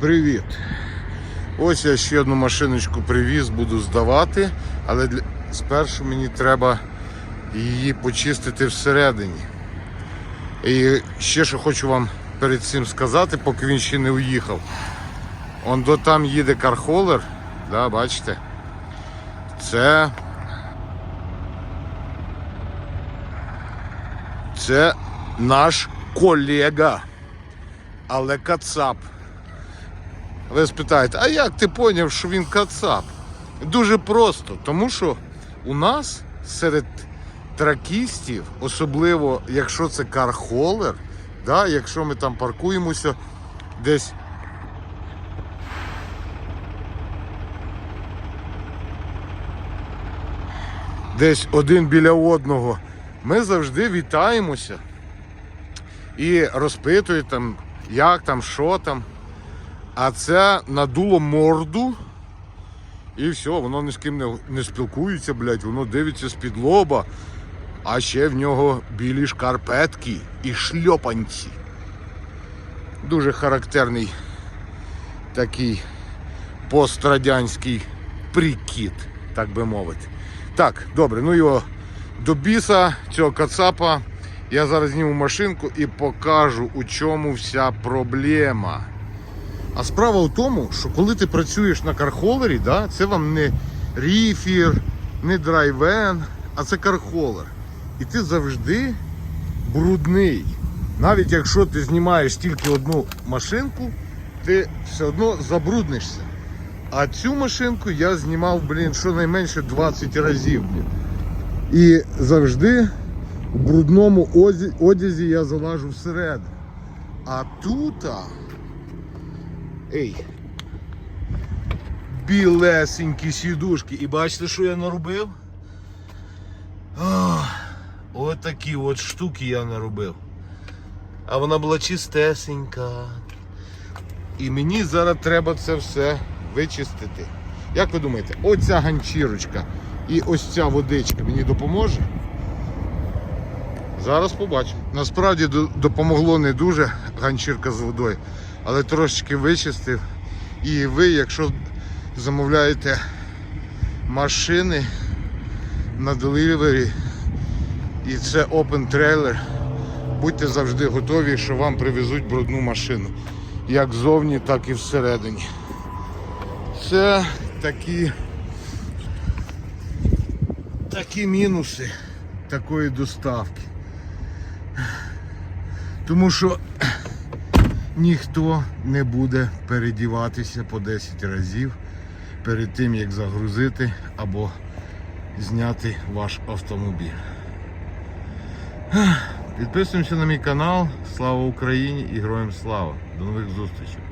Привіт! Ось я ще одну машиночку привіз, буду здавати, але для... спершу мені треба її почистити всередині. І ще що хочу вам перед цим сказати, поки він ще не уїхав. Он до там їде кархолер, да, бачите? Це. Це наш колега, але кацап. Ви спитаєте, а як ти зрозумів, що він кацап? Дуже просто, тому що у нас серед тракістів, особливо якщо це кархолер, да, якщо ми там паркуємося десь. Десь один біля одного, ми завжди вітаємося і розпитують там, як там, що там. А це надуло морду. І все, воно ні з ким не, не спілкується, блядь, воно дивиться з-під лоба. А ще в нього білі шкарпетки і шльопанці. Дуже характерний такий пострадянський прикид, так би мовити. Так, добре, ну його до біса, цього кацапа. Я зараз зніму машинку і покажу, у чому вся проблема. А справа в тому, що коли ти працюєш на кархолері, да, це вам не ріфір, не драйвен, а це кархолер. І ти завжди брудний. Навіть якщо ти знімаєш тільки одну машинку, ти все одно забруднишся. А цю машинку я знімав, блін, щонайменше 20 разів. Блін. І завжди у брудному одязі я залажу всередину. А тут. Ей. Білесенькі сідушки. І бачите, що я наробив? Ох, от такі от штуки я наробив. А вона була чистесенька. І мені зараз треба це все вичистити. Як ви думаєте, оця ганчірочка і ось ця водичка мені допоможе? Зараз побачимо. Насправді допомогло не дуже ганчірка з водою, але трошечки вичистив. І ви, якщо замовляєте машини на деливері, і це open трейлер, будьте завжди готові, що вам привезуть брудну машину. Як ззовні, так і всередині. Це такі, такі мінуси такої доставки. Тому що ніхто не буде передіватися по 10 разів перед тим, як загрузити або зняти ваш автомобіль. Підписуємося на мій канал. Слава Україні і героям слава! До нових зустрічей!